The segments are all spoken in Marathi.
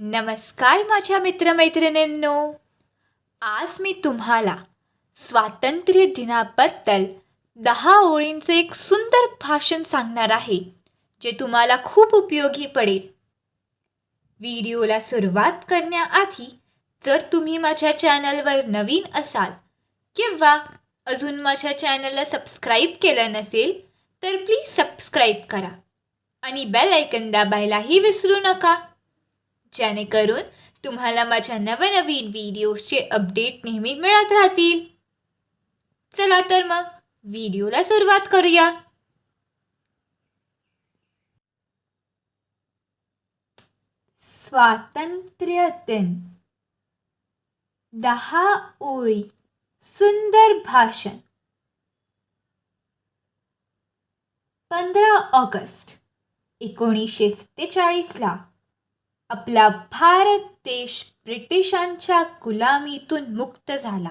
नमस्कार माझ्या मित्रमैत्रिणींनो. आज मी तुम्हाला स्वातंत्र्य दिनाबद्दल दहा ओळींचे एक सुंदर भाषण सांगणार आहे जे तुम्हाला खूप उपयोगी पडेल. व्हिडिओला सुरुवात करण्याआधी जर तुम्ही माझ्या चॅनलवर नवीन असाल किंवा अजून माझ्या चॅनलला सबस्क्राईब केलं नसेल तर प्लीज सबस्क्राईब करा आणि बेल ऐकन दाबायलाही विसरू नका. जेणेकरून तुम्हाला माझ्या नवनवीन व्हिडिओजचे अपडेट नेहमी मिळत राहतील. चला तर मग व्हिडिओला सुरुवात करूया. स्वातंत्र्य दिन दहा ओळी सुंदर भाषण. पंधरा ऑगस्ट एकोणीसशे सत्तेचाळीसला. आपला भारत देश ब्रिटिशांच्या गुलामीतून मुक्त झाला.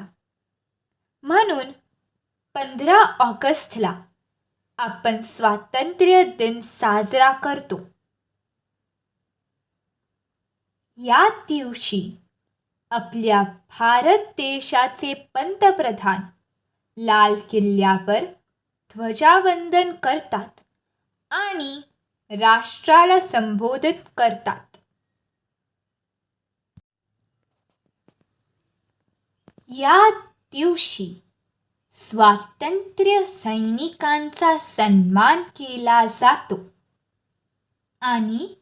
म्हणून पंधरा ऑगस्टला आपण स्वातंत्र्य दिन साजरा करतो. या दिवशी आपल्या भारत देशाचे पंतप्रधान लाल किल्ल्यावर ध्वजावंदन करतात आणि राष्ट्राला संबोधित करतात. या दिवशी स्वातंत्र्य सैनिकांचा सन्मान केला जातो. आणि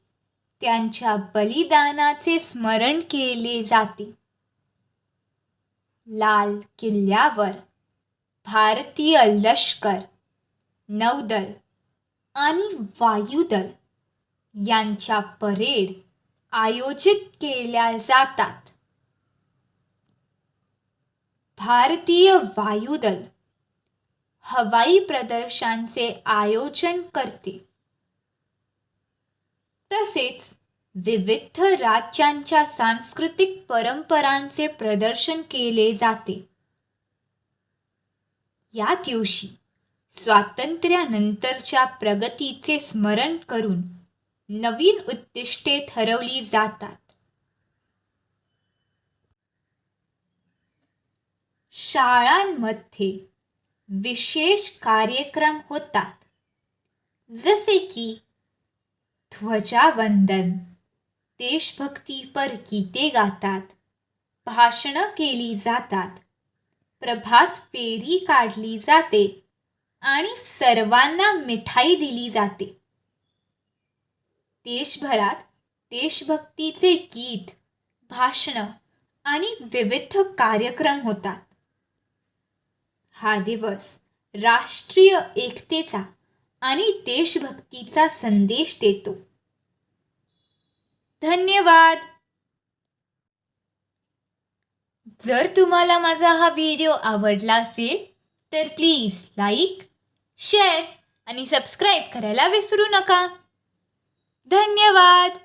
त्यांच्या बलिदानाचे स्मरण केले जाते. लाल किल्ल्यावर भारतीय लष्कर नौदल आणि वायुदल यांच्या परेड आयोजित केल्या जातात. भारतीय वायुदल हवाई प्रदर्शांचे आयोजन करते. तसेच विविध राज्यांच्या सांस्कृतिक परंपरांचे प्रदर्शन केले जाते. या दिवशी स्वातंत्र्यानंतरच्या प्रगतीचे स्मरण करून नवीन उद्दिष्टे ठरवली जातात. शाळांमध्ये विशेष कार्यक्रम होतात. जसे की ध्वजावंदन देशभक्तीपर गीते गातात भाषणं केली जातात प्रभात फेरी काढली जाते आणि सर्वांना मिठाई दिली जाते. देशभरात देशभक्तीचे गीत भाषणं आणि विविध कार्यक्रम होतात. हा दिवस राष्ट्रीय एकतेचा आणि देशभक्तीचा संदेश देतो. धन्यवाद. जर तुम्हाला माझा हा व्हिडिओ आवडला असेल तर प्लीज लाईक शेअर आणि सबस्क्राईब करायला विसरू नका. धन्यवाद.